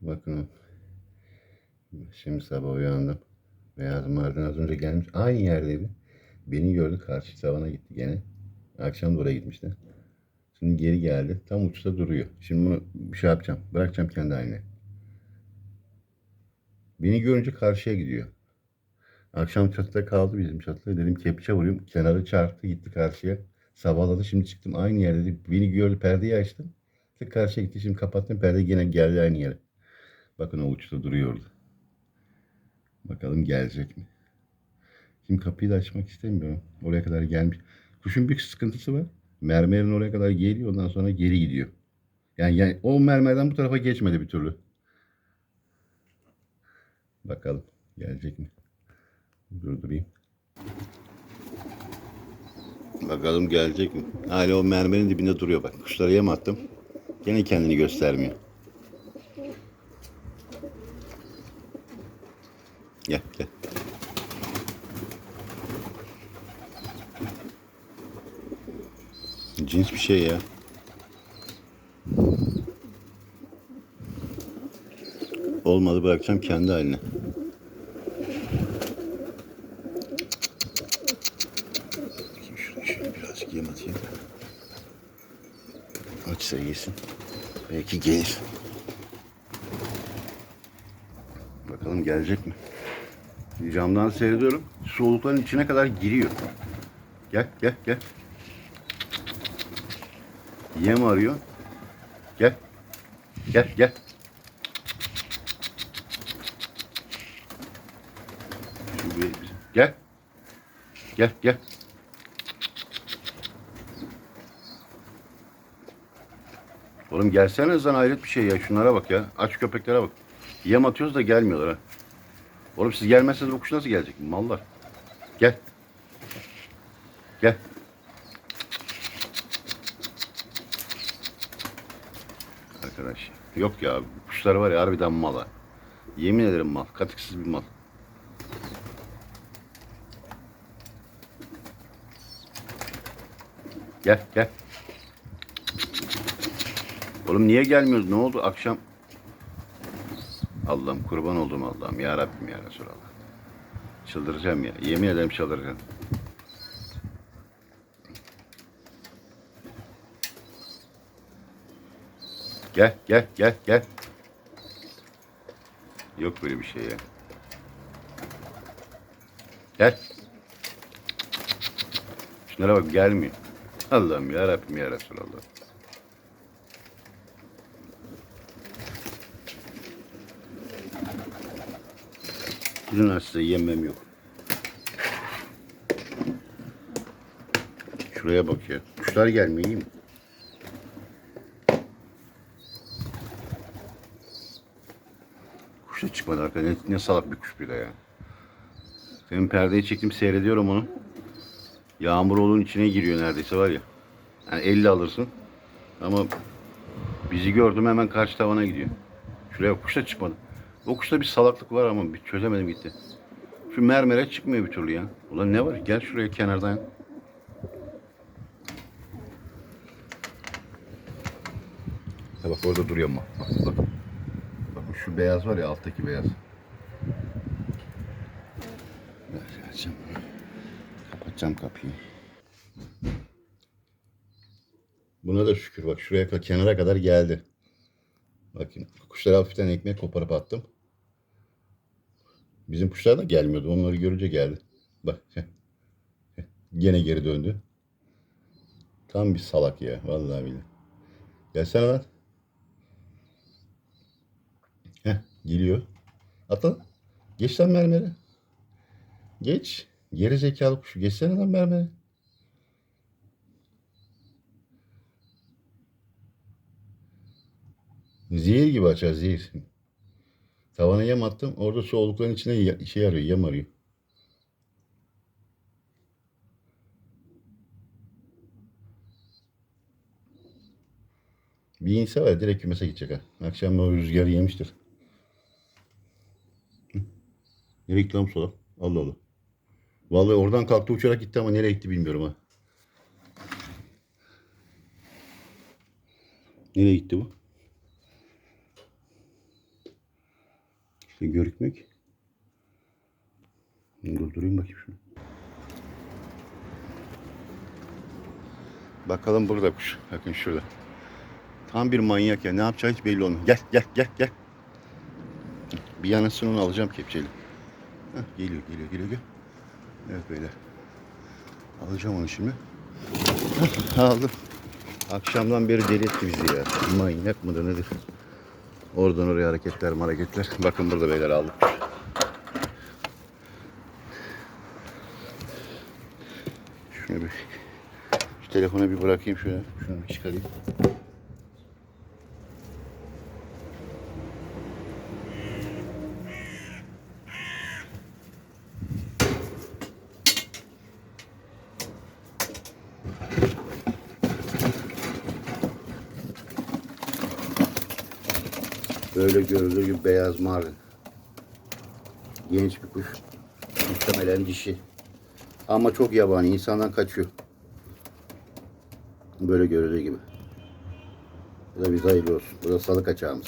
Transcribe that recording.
Bakın. Şimdi sabah uyandım. Beyaz Mardin az önce gelmiş. Aynı yerdeydi. Beni gördü karşı tavana gitti gene. Akşam da oraya gitmişti. Şimdi geri geldi. Tam uçta duruyor. Şimdi bunu bir şey yapacağım. Bırakacağım kendi haline. Beni görünce karşıya gidiyor. Akşam çatıda kaldı bizim çatıda. Dedim kepçe vurayım. Kenarı çarptı gitti karşıya. Sabahladı. Şimdi çıktım aynı yerde. Beni gördü perdeyi açtım. Tık karşıya gitti. Şimdi kapattım. Perde yine geldi aynı yere. Bakın o uçta duruyordu. Bakalım gelecek mi? Şimdi kapıyı da açmak istemiyorum. Oraya kadar gelmiş. Kuşun bir sıkıntısı var. Mermerin oraya kadar geliyor. Ondan sonra geri gidiyor. Yani, yani o mermerden bu tarafa geçmedi bir türlü. Bakalım gelecek mi? Durdurayım. Bakalım gelecek mi? Hala o mermerin dibinde duruyor bak. Kuşlara yem attım. Gene kendini göstermiyor. Gel gel. Cins bir şey ya. Olmadı bırakacağım kendi haline. Yem atayım. Açsa yesin. Belki gelir. Bakalım gelecek mi? Camdan seyrediyorum. Soğukların içine kadar giriyor. Gel gel gel. Yem arıyor. Gel. Gel gel. Gel. Gel gel. Oğlum gelsene lan hayret bir şey ya. Şunlara bak ya. Aç köpeklere bak. Yem atıyoruz da gelmiyorlar ha. Oğlum siz gelmezseniz bu kuş nasıl gelecek? Mallar. Gel. Gel. Arkadaş. Yok ya. Kuşlar var ya harbiden mal ha. Yemin ederim mal. Katıksız bir mal. Gel gel. Oğlum niye gelmiyoruz? Ne oldu akşam? Allah'ım kurban oldum Allah'ım. Ya Rabbim ya Resulallah. Çıldıracağım ya. Yemin ederim çıldıracağım. Gel gel gel gel. Yok böyle bir şey ya. Gel. Şunlara bak gelmiyor. Allah'ım ya Rabbim ya Resulallah. Sizin size yemem yok. Şuraya bak ya. Kuşlar gelmiyor iyi mi? Kuş da çıkmadı arkadaşlar. Ne, ne salak bir kuş bir de ya. Senin perdeyi çektim seyrediyorum onu. Yağmur olun içine giriyor neredeyse var ya. Yani 50 alırsın. Ama bizi gördüm hemen karşı tavana gidiyor. Şuraya kuş da çıkmadı. O kuşta bir salaklık var ama bir çözemedim gitti. Şu mermere çıkmıyor bir türlü ya. Ulan ne var? Gel şuraya kenardan. Ha bak orada duruyor ama. Bak, bak. Bak şu beyaz var ya alttaki beyaz. Açacağım. Kapatacağım kapıyı. Buna da şükür bak şuraya kenara kadar geldi. Bakın kuşlara hafiften ekmek koparıp attım. Bizim kuşlar da gelmiyordu. Onları görünce geldi. Bak. Gene geri döndü. Tam bir salak ya. Vallahi billahi. Gelsene lan. Heh, geliyor. Atla. Geç lan mermere. Geç. Geri zekalı kuşu. Geçsene lan mermere. Zehir gibi açar zehir. Tavana yem attım. Orada soğuklukların içine şey arıyor, yem arıyor. Bir inse var direkt kümese gidecek ha. Akşam o rüzgarı yemiştir. Nereye gitti lan bu sola? Allah Allah. Vallahi oradan kalktı uçarak gitti ama nereye gitti bilmiyorum ha. Nereye gitti bu? İşte görükmüyor ki. Durdurayım bakayım şunu. Bakalım burada kuş. Bakın şurada. Tam bir manyak ya. Ne yapacağı hiç belli olmuyor. Gel gel gel gel. Bir yanısını onu alacağım kepçeyle. Geliyor geliyor geliyor. gel. Evet beyler. Alacağım onu şimdi. Aldım. Akşamdan beri deli etti bizi ya. Manyak mıdır nedir? Oradan oraya hareketler hareketler. Bakın burada beyler aldık. Şunu bir şu telefonu bir bırakayım şöyle. Şunu çıkarayım. Böyle görüldüğü gibi beyaz mardin. Genç bir kuş. Muhtemelen dişi. Ama çok yabani. insandan kaçıyor. Böyle görüldüğü gibi. Bu da bize hayırlı olsun. Bu da salı kaçağımız.